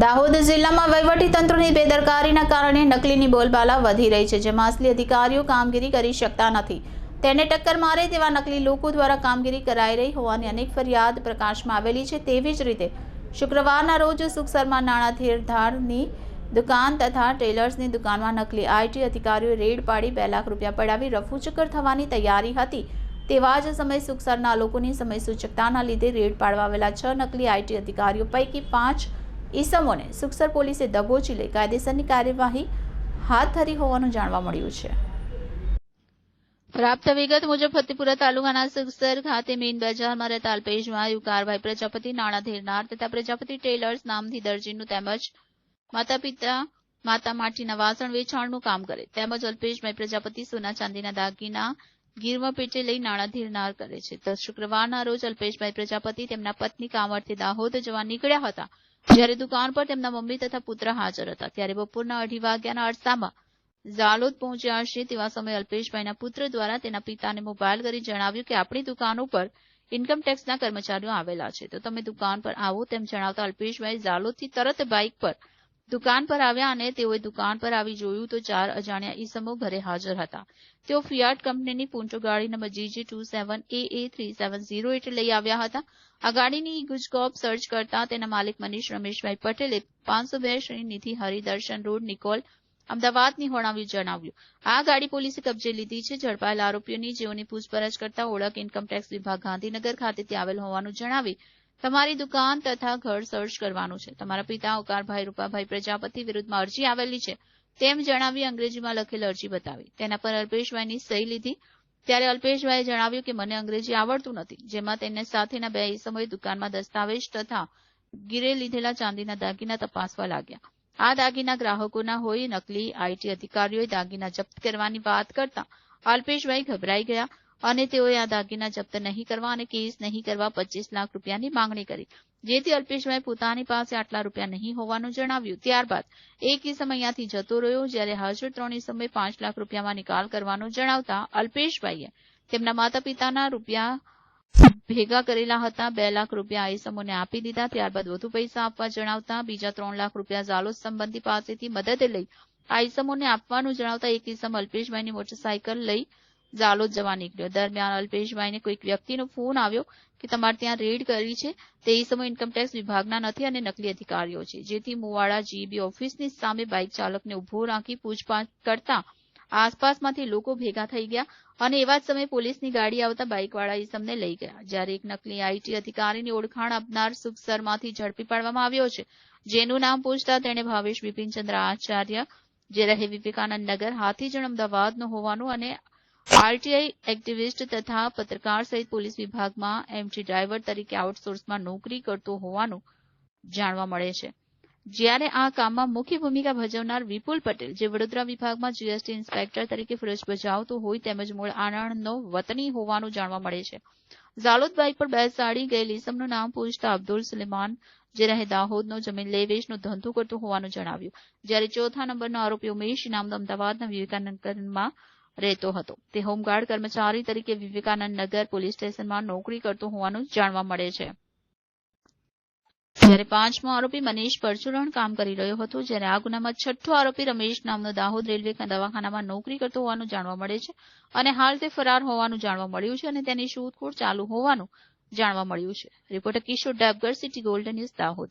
દાહોદ જિલ્લામાં વહીવટી તંત્રની બેદરકારીના કારણે નકલીની બોલબાલા વધી રહી છે, જેમાં અસલી અધિકારીઓ કામગીરી કરી શકતા નથી. તેને ટક્કર મારે તેવા નકલી લોકો દ્વારા કામગીરી કરાઈ રહી હોવાની અનેક ફરિયાદ પ્રકાશમાં આવેલી છે. તેવી જ રીતે, શુક્રવારના રોજ સુખસરમાં નાણાં ધીરધારની દુકાન તથા ટેલર્સની દુકાનમાં નકલી આઈટી અધિકારીઓએ રેડ પાડી બે લાખ રૂપિયા પડાવી રફુચક્કર થવાની તૈયારી હતી. તેવા જ સમયે સુખસરના લોકોની સમય સૂચકતાના લીધે રેડ પાડવા આવેલા છ નકલી આઈટી અધિકારીઓ પૈકી પાંચ ઈસમોને સુખસર પોલીસે દબોચી લઈ કાયદેસરની કાર્યવાહી હાથ ધરી હોવાનું જાણવા મળ્યું છે. પ્રાપ્ત વિગત મુજબ ફતેપુરા તાલુકાના સુખસર ખાતે મેઇન બજારમાં રહેતા અલ્પેશભાઈ ઉકારભાઈ પ્રજાપતિ નાણાં ધીરનાર તથા પ્રજાપતિ ટેલર્સ નામથી દરજીનું તેમજ માતા પિતા માતા માટીના વાસણ વેચાણનું કામ કરે. તેમજ અલ્પેશભાઈ પ્રજાપતિ સોના ચાંદીના દાગીના ગીરમાં પેટે લઈ નાણાં ધીરનાર કરે છે. તો શુક્રવારના રોજ અલ્પેશભાઈ પ્રજાપતિ તેમના પત્ની કામ દાહોદ જવા નીકળ્યા હતા. જ્યારે દુકાન પર તેમના મમ્મી તથા પુત્ર હાજર હતા, ત્યારે બપોરના અઢી વાગ્યાના અરસામાં ઝાલોદ પહોંચ્યા હશે તેવા સમયે અલ્પેશભાઈના પુત્ર દ્વારા તેના પિતાને મોબાઈલ કરી જણાવ્યું કે આપણી દુકાન ઉપર ઇન્કમ ટેક્સના કર્મચારીઓ આવેલા છે. તો તમે દુકાન પર આવો તેમ જણાવતા અલ્પેશભાઈ ઝાલોદથી તરત બાઇક પર દુકાન પર આવ્યા અને તેઓએ દુકાન પર આવી જોયું તો ચાર અજાણ્યા ઈસમો ઘરે હાજર હતા. તેઓ ફિયાટ કંપનીની પૂંચો ગાડી number GJ two seven A A three seven zero eight લઈ આવ્યા હતા. આ ગાડીની ગુજકોપ સર્ચ કરતા તેના માલિક મનીષ રમેશભાઈ પટેલે પાંચસો બે શ્રી નિધિ હરિદર્શન રોડ, નિકોલ, અમદાવાદની હોણાવ્યું જણાવ્યું. આ ગાડી પોલીસે કબજે લીધી છે. ઝડપાયેલ આરોપીઓની જેઓની પૂછપરછ કરતા ઓળખ ઇન્કમટેક્સ વિભાગ ગાંધીનગર ખાતેથી આવેલ હોવાનું જણાવી તમારી દુકાન તથા ઘર સર્ચ કરવાનું છે. તમારા પિતા ઓકારભાઈ રૂપાભાઈ, પ્રજાપતિ વિરુદ્ધમાં અરજી આવેલી છે. તેમ જણાવી અંગ્રેજીમાં લખેલ અરજી બતાવી. તેના પર અલ્પેશભાઈની સહી લીધી. ત્યારે અલ્પેશભાઈએ જણાવ્યું કે મને અંગ્રેજી આવડતું નથી, જેમાં તેને સાથેના બે સમયે દુકાનમાં દસ્તાવેજ તથા ગીરે લીધેલા ચાંદીના દાગીના તપાસવા લાગ્યા. આ દાગીના ગ્રાહકોના હોય, નકલી આઈટી અધિકારીઓએ દાગીના જપ્ત કરવાની વાત કરતા અલ્પેશભાઈ ગભરાઈ ગયા. અને તેઓએ આ દાગીના જપ્ત નહીં કરવા અને કેસ નહીં કરવા પચીસ લાખ રૂપિયાની માંગણી કરી. જેથી અલ્પેશભાઈ પોતાની પાસે આટલા રૂપિયા નહીં હોવાનું જણાવ્યું. ત્યારબાદ એક ઇસમ અહીંયાથી જતો રહ્યો, જ્યારે હાજર ત્રણ ઇસમે પાંચ લાખ રૂપિયામાં નિકાલ કરવાનું જણાવતા અલ્પેશભાઈએ તેમના માતા પિતાના રૂપિયા ભેગા કરેલા હતા. બે લાખ રૂપિયા આ ઇસમોને આપી દીધા. ત્યારબાદ વધુ પૈસા આપવા જણાવતા બીજા ત્રણ લાખ રૂપિયા ઝાલોદ સંબંધી પાસેથી મદદ લઈ આ ઇસમોને આપવાનું જણાવતા એક ઇસમ અલ્પેશભાઈની મોટરસાયકલ લઈ ઝાલોદ જવા નીકળ્યો. દરમિયાન અલ્પેશભાઈને કોઈક વ્યક્તિનો ફોન આવ્યો કે તમારે ત્યાં રેડ કરી છે. તે ઇસમો ઇન્કમટેક્સ વિભાગના નથી અને નકલી અધિકારીઓ છે. જેથી મુવાડા જીબી ઓફિસની સામે બાઇક ચાલકને ઊભો રાખી પૂછપાછ કરતા આસપાસમાંથી લોકો ભેગા થઈ ગયા અને એવા જ સમયે પોલીસની ગાડી આવતા બાઇકવાળા ઇસમને લઈ ગયા. જ્યારે એક નકલી આઈટી અધિકારીની ઓળખાણ આપનાર સુખસરમાંથી ઝડપી પાડવામાં આવ્યો છે. જેનું નામ પૂછતા તેણે ભાવેશ બિપિનચંદ્ર આચાર્ય, જે રહે વિવેકાનંદ નગર હાથીજણ અમદાવાદનો હોવાનું અને આરટીઆઈ એક્ટિવિસ્ટ તથા પત્રકાર સહિત પોલીસ વિભાગમાં એમટી ડ્રાઈવર તરીકે આઉટસોર્સમાં નોકરી કરતો હોવાનું જાણવા મળે છે. જ્યારે આ કામમાં મુખ્ય ભૂમિકા ભજવનાર વિપુલ પટેલ, જે વડોદરા વિભાગમાં જીએસટી ઇન્સ્પેક્ટર તરીકે ફરજ બજાવતો હોય તેમજ મૂળ આણંદનો વતની હોવાનું જાણવા મળે છે. ઝાલોદ પર બેસાડી ગયેલ ઇસમનું નામ પૂછતા અબ્દુલ સુલેમાન, જે રહે દાહોદનો, જમીન લે વેચનો ધંધો કરતો હોવાનું જણાવ્યું. જ્યારે ચોથા નંબરનો આરોપી ઉમેશ નામનો અમદાવાદના વિવેકાનંદમાં રહેતો હતો. તે હોમગાર્ડ કર્મચારી તરીકે વિવેકાનંદ નગર પોલીસ સ્ટેશનમાં નોકરી કરતો હોવાનું જાણવા મળે છે. જ્યારે પાંચમો આરોપી મનીષ પરચુરણ કામ કરી રહ્યો હતો, જ્યારે આ ગુનામાં છઠ્ઠો આરોપી રમેશ નામનો દાહોદ રેલવે દવાખાનામાં નોકરી કરતો હોવાનું જાણવા મળે છે અને હાલ તે ફરાર હોવાનું જાણવા મળ્યું છે અને તેની શોધખોળ ચાલુ હોવાનું જાણવા મળ્યું છે. Reporter Kishor Dabgar city golden news, Dahod.